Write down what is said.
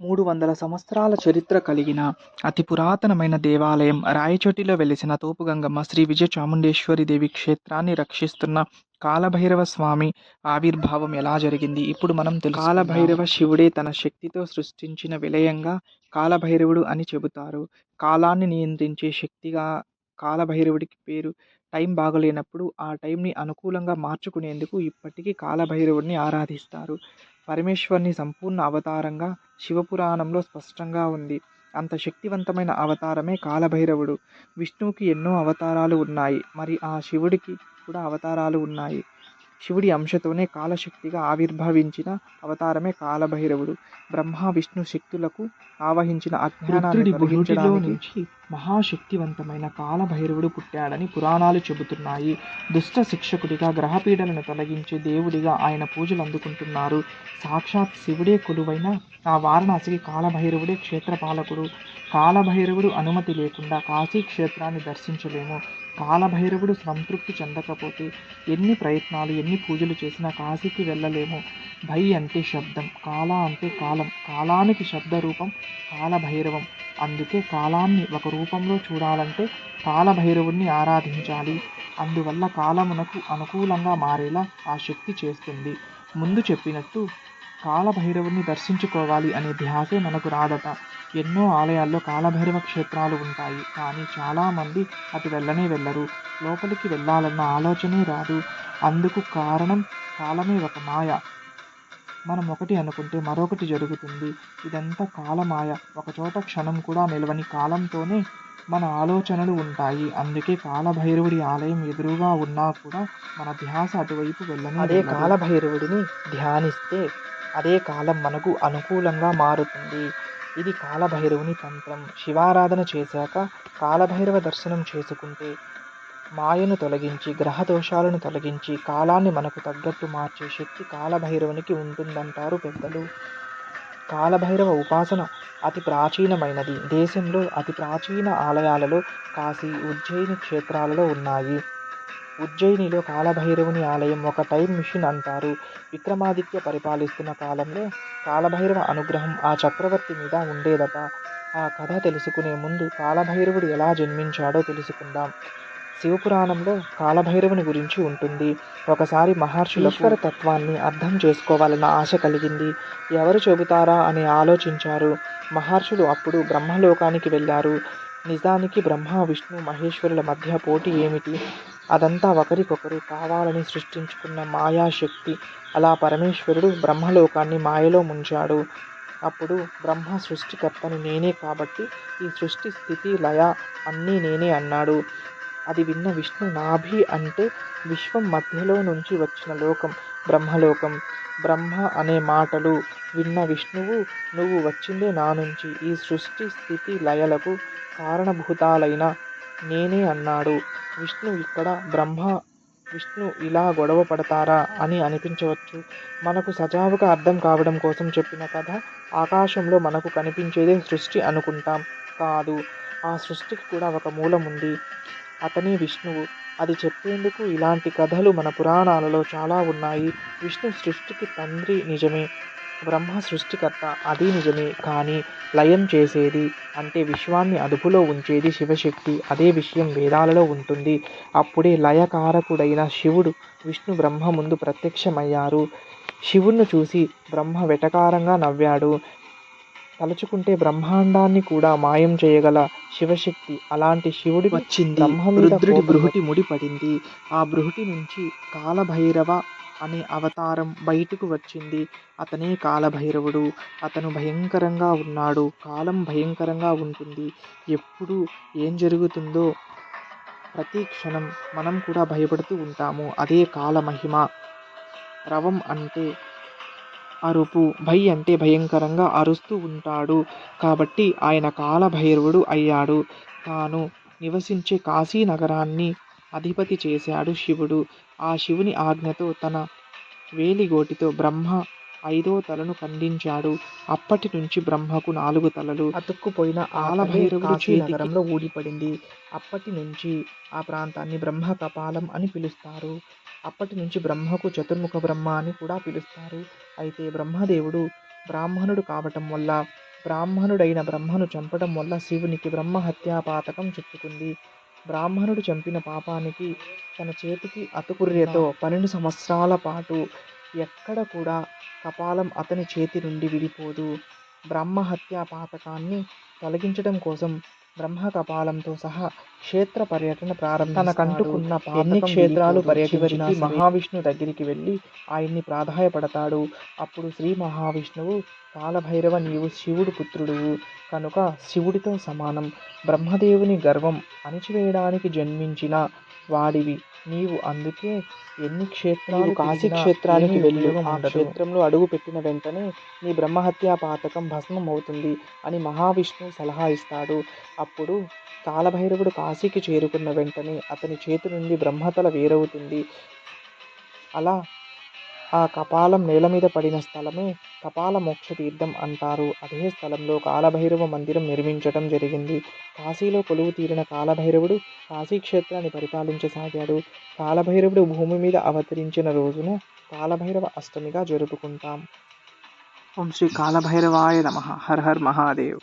మూడు వందల సంవత్సరాల చరిత్ర కలిగిన అతి పురాతనమైన దేవాలయం రాయచోటిలో వెలిసిన తోపుగంగమ్మ శ్రీ విజయ చాముండేశ్వరి దేవి క్షేత్రాన్ని రక్షిస్తున్న కాలభైరవ స్వామి ఆవిర్భావం ఎలా జరిగింది? ఇప్పుడు మనం తెలుసు కాలభైరవ శివుడే తన శక్తితో సృష్టించిన విలయంగా కాలభైరవుడు అని చెబుతారు. కాలాన్ని నియంత్రించే శక్తిగా కాలభైరవుడికి పేరు టైం బాగలేనప్పుడు ఆ టైంని అనుకూలంగా మార్చుకునేందుకు ఇప్పటికీ కాలభైరవుడిని ఆరాధిస్తారు. పరమేశ్వరుని సంపూర్ణ అవతారంగా శివపురాణంలో స్పష్టంగా ఉంది. అంత శక్తివంతమైన అవతారమే కాలభైరవుడు. విష్ణువుకి ఎన్నో అవతారాలు ఉన్నాయి. మరి ఆ శివుడికి కూడా అవతారాలు ఉన్నాయి. శివుడి అంశతోనే కాలశక్తిగా ఆవిర్భవించిన అవతారమే కాలభైరవుడు. బ్రహ్మ విష్ణు శక్తులకు ఆవహించిన అజ్ఞానాన్ని నుంచి మహాశక్తివంతమైన కాలభైరవుడు పుట్టాడని పురాణాలు చెబుతున్నాయి. దుష్ట శిక్షకుడిగా గ్రహపీడలను తొలగించే దేవుడిగా ఆయన పూజలు అందుకుంటున్నారు. సాక్షాత్ శివుడే కొలువైన ఆ వారణాసికి కాలభైరవుడే క్షేత్రపాలకుడు. కాలభైరవుడు అనుమతి లేకుండా కాశీ క్షేత్రాన్ని దర్శించలేము. కాలభైరవుడు సంతృప్తి చెందకపోతే ఎన్ని ప్రయత్నాలు ఎన్ని పూజలు చేసినా కాశీకి వెళ్ళలేము. భై అంటే శబ్దం కాల అంటే కాలం. కాలానికి శబ్ద రూపం కాలభైరవం. అందుకే కాలాన్ని ఒక రూపంలో చూడాలంటే కాలభైరవుణ్ణి ఆరాధించాలి. అందువల్ల కాలమునకు అనుకూలంగా మారేలా ఆ శక్తి చేస్తుంది. ముందు చెప్పినట్టు కాలభైరవుని దర్శించుకోవాలి అనే ధ్యాసే మనకు రాదట. ఎన్నో ఆలయాల్లో కాలభైరవ క్షేత్రాలు ఉంటాయి. కానీ చాలామంది అటు వెళ్ళనే వెళ్ళరు. లోపలికి వెళ్ళాలన్న ఆలోచనే రాదు. అందుకు కారణం కాలమే ఒక మాయ. మనం ఒకటి అనుకుంటే మరొకటి జరుగుతుంది. ఇదంతా కాలమాయ. ఒకచోట క్షణం కూడా నిలవని కాలంతోనే మన ఆలోచనలు ఉంటాయి. అందుకే కాలభైరవుడి ఆలయం ఎదురుగా ఉన్నా కూడా మన ధ్యాస అటువైపు వెళ్ళని అదే కాలభైరవుడిని ధ్యానిస్తే అదే కాలం మనకు అనుకూలంగా మారుతుంది. ఇది కాలభైరవుని తంత్రం. శివారాధన చేశాక కాలభైరవ దర్శనం చేసుకుంటే మాయను తొలగించి గ్రహ దోషాలను తొలగించి కాలాన్ని మనకు తగ్గట్టు మార్చే శక్తి కాలభైరవునికి ఉంటుందంటారు పెద్దలు. కాలభైరవ ఉపాసన అతి ప్రాచీనమైనది. దేశంలో అతి ప్రాచీన ఆలయాలలో కాశీ ఉజ్జయిని క్షేత్రాలలో ఉన్నాయి. ఉజ్జయినిలో కాలభైరవుని ఆలయం ఒక టైం మిషన్ అంటారు. విక్రమాదిత్య పరిపాలిస్తున్న కాలంలో కాలభైరవ అనుగ్రహం ఆ చక్రవర్తి మీద ఉండేదట. ఆ కథ తెలుసుకునే ముందు కాలభైరవుడు ఎలా జన్మించాడో తెలుసుకుందాం. శివపురాణంలో కాలభైరవుని గురించి ఉంటుంది. ఒకసారి మహర్షుల తత్వాన్ని అర్థం చేసుకోవాలన్న ఆశ కలిగింది. ఎవరు చెబుతారా అని ఆలోచించారు. మహర్షులు అప్పుడు బ్రహ్మలోకానికి వెళ్ళారు. నిజానికి బ్రహ్మ విష్ణు మహేశ్వరుల మధ్య పోటీ ఏమిటి? అదంతా ఒకరికొకరు కావాలని సృష్టించుకున్న మాయాశక్తి. అలా పరమేశ్వరుడు బ్రహ్మలోకాన్ని మాయలో ముంచాడు. అప్పుడు బ్రహ్మ సృష్టికర్తని నేనే కాబట్టి ఈ సృష్టి స్థితి లయ అన్నీ నేనే అన్నాడు. అది విన్న విష్ణు నాభి అంటే విశ్వం మధ్యలో నుంచి వచ్చిన లోకం బ్రహ్మలోకం. బ్రహ్మ అనే మాటలు విన్న విష్ణువు నువ్వు వచ్చిందే నా నుంచి. ఈ సృష్టి స్థితి లయలకు కారణభూతాలైన నేనే అన్నాడు. విష్ణు ఇక్కడ బ్రహ్మ విష్ణు ఇలా గొడవ పడతారా అని అనిపించవచ్చు. మనకు సజావుగా అర్థం కావడం కోసం చెప్పిన కథ ఆకాశంలో మనకు కనిపించేదే సృష్టి అనుకుంటాం. కాదు ఆ సృష్టికి కూడా ఒక మూలం ఉంది. అతనే విష్ణువు. అది చెప్పేందుకు ఇలాంటి కథలు మన పురాణాలలో చాలా ఉన్నాయి. విష్ణు సృష్టికి తండ్రి నిజమే. బ్రహ్మ సృష్టికర్త అది నిజమే. కానీ లయం చేసేది అంటే విశ్వాన్ని అదుపులో ఉంచేది శివశక్తి. అదే విషయం వేదాలలో ఉంటుంది. అప్పుడే లయకారకుడైన శివుడు విష్ణు బ్రహ్మ ముందు ప్రత్యక్షమయ్యారు. శివుణ్ణి చూసి బ్రహ్మ వెటకారంగా నవ్వాడు. తలుచుకుంటే బ్రహ్మాండాన్ని కూడా మాయం చేయగల శివశక్తి. అలాంటి శివుడి వచ్చింది. రుద్రుడి బృహటి ముడిపడింది. ఆ బృహటి నుంచి కాలభైరవ అనే అవతారం బయటకు వచ్చింది. అతనే కాలభైరవుడు. అతను భయంకరంగా ఉన్నాడు. కాలం భయంకరంగా ఉంటుంది. ఎప్పుడు ఏం జరుగుతుందో ప్రతి క్షణం మనం కూడా భయపడుతూ ఉంటాము. అదే కాలమహిమ. రవం అంటే అరుపు భై అంటే భయంకరంగా అరుస్తూ ఉంటాడు. కాబట్టి ఆయన కాలభైరవుడు అయ్యాడు. తాను నివసించే కాశీ నగరాన్ని అధిపతి చేశాడు శివుడు. ఆ శివుని ఆజ్ఞతో తన వేలిగోటితో బ్రహ్మ ఐదో తలను ఖండించాడు అప్పటి నుంచి బ్రహ్మకు నాలుగు తలలు. అతుక్కుపోయిన కాలభైరవుడు నగరంలో ఊడిపడింది. అప్పటి నుంచి ఆ ప్రాంతాన్ని బ్రహ్మ కపాలం అని పిలుస్తారు. అప్పటి నుంచి బ్రహ్మకు చతుర్ముఖ బ్రహ్మ అని కూడా పిలుస్తారు. అయితే బ్రహ్మదేవుడు బ్రాహ్మణుడు కావటం వల్ల బ్రాహ్మణుడైన బ్రహ్మను చంపడం వల్ల శివునికి బ్రహ్మహత్యా పాతకం చుట్టుకుంది. బ్రాహ్మణుడు చంపిన పాపానికి తన చేతికి అతుకుర్యతో పన్నెండు సంవత్సరాల పాటు ఎక్కడ కూడా కపాలం అతని చేతి నుండి విడిపోదు. బ్రహ్మహత్యా పాతకాన్ని తొలగించడం కోసం బ్రహ్మ కపాలంతో సహా క్షేత్ర పర్యటన ప్రారంభ తనకంటుకున్న ఎన్ని క్షేత్రాలు పర్యటించిన మహావిష్ణు దగ్గరికి వెళ్ళి ఆయన్ని ప్రాధాయపడతాడు. అప్పుడు శ్రీ మహావిష్ణువు కాలభైరవ నీవు శివుడు పుత్రుడువు కనుక శివుడితో సమానం. బ్రహ్మదేవుని గర్వం అణిచివేయడానికి జన్మించిన వాడివి. నీవు అందుకే ఎన్ని క్షేత్రాలు కాశీ క్షేత్రానికి వెళ్ళి ఆ క్షేత్రంలో అడుగు పెట్టిన వెంటనే నీ బ్రహ్మహత్యా పాతకం భస్మం అవుతుంది అని మహావిష్ణువు సలహా ఇస్తాడు. అప్పుడు కాలభైరవుడు కాశీకి చేరుకున్న వెంటనే అతని చేతి నుండి బ్రహ్మతల వేరవుతుంది. అలా ఆ కపాలం నేల మీద పడిన స్థలమే కపాల మోక్ష తీర్థం అంటారు. అదే స్థలంలో కాలభైరవ మందిరం నిర్మించటం జరిగింది. కాశీలో కొలువు తీరిన కాలభైరవుడు కాశీ క్షేత్రాన్ని పరిపాలించసాగాడు. కాలభైరవుడు భూమి మీద అవతరించిన రోజున కాలభైరవ అష్టమిగా జరుపుకుంటాం. ఓం శ్రీ కాలభైరవాయ నమ. హర్ హర్ మహాదేవ్.